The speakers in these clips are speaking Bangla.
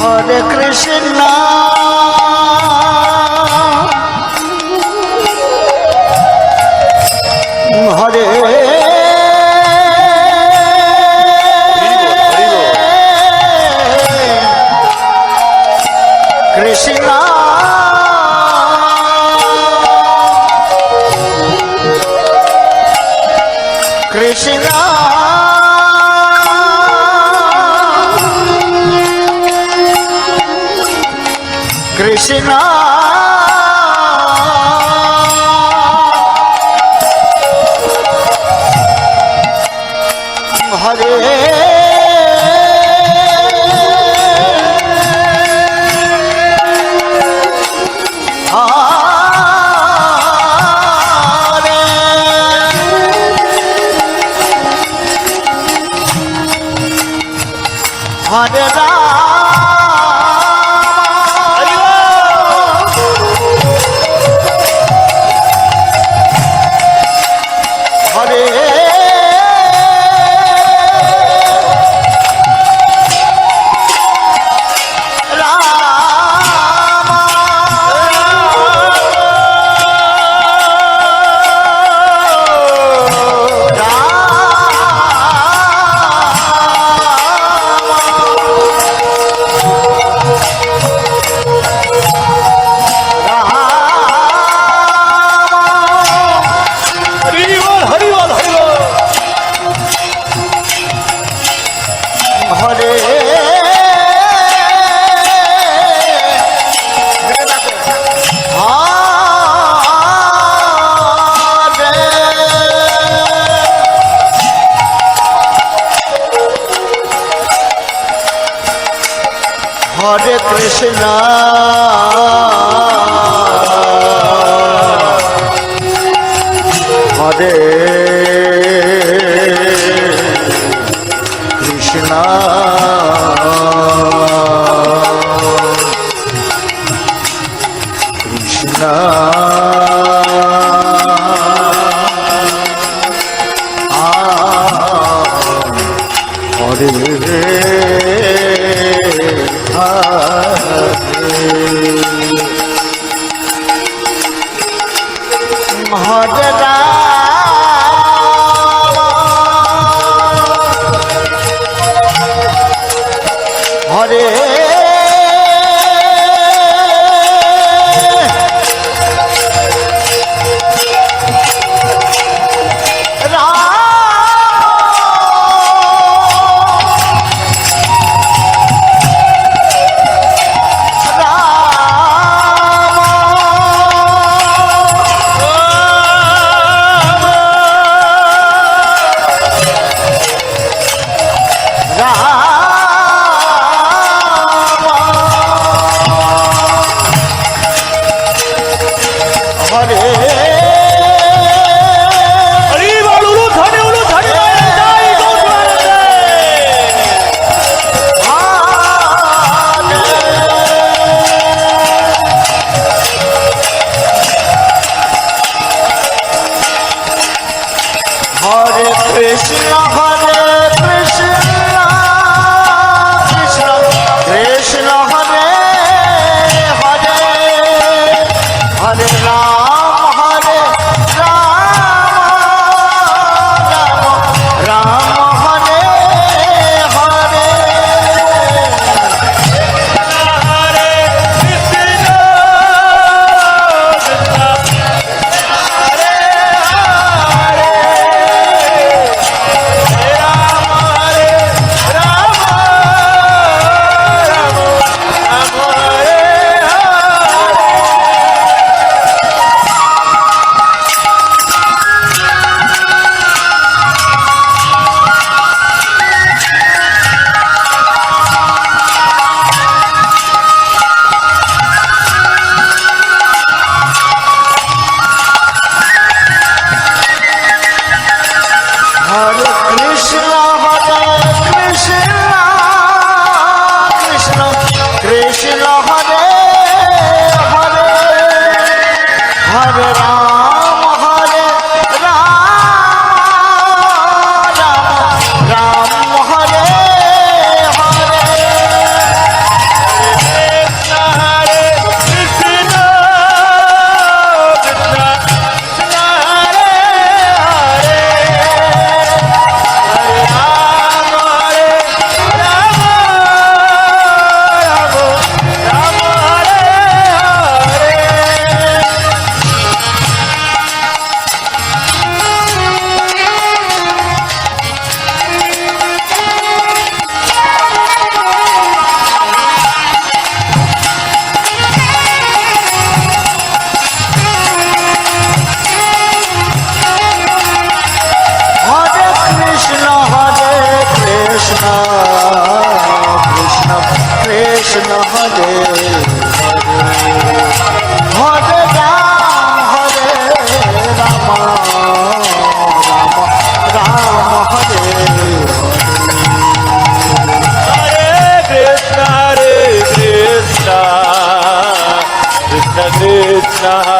হরে কৃষ্ণ। কৃষ্ণ হরে। হরে রাম। কৃষ্ণ হরে কৃষ্ণ। কৃষ্ণ। হরে হরে কৃষ্ণ হরে Krishna,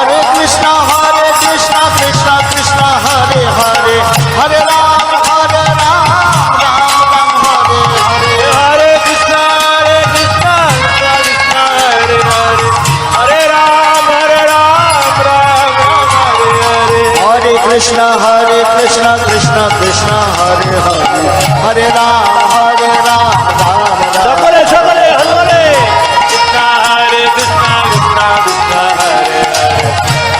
কৃষ্ণ হরে কৃষ্ণ কৃষ্ণ কৃষ্ণ হরে হরে। হরে রাম হরে রাম রাম রাম। সকলে সকলে হরে কৃষ্ণ হরে কৃষ্ণ কৃষ্ণ কৃষ্ণ হরে হরে।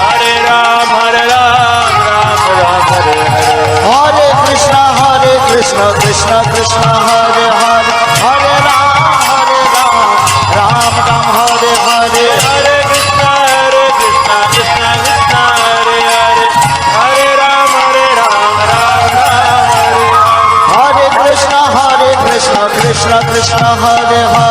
হরে রাম হরে রাম রাম রাম হরে হরে। হরে কৃষ্ণ হরে কৃষ্ণ কৃষ্ণ কৃষ্ণ শহর হয়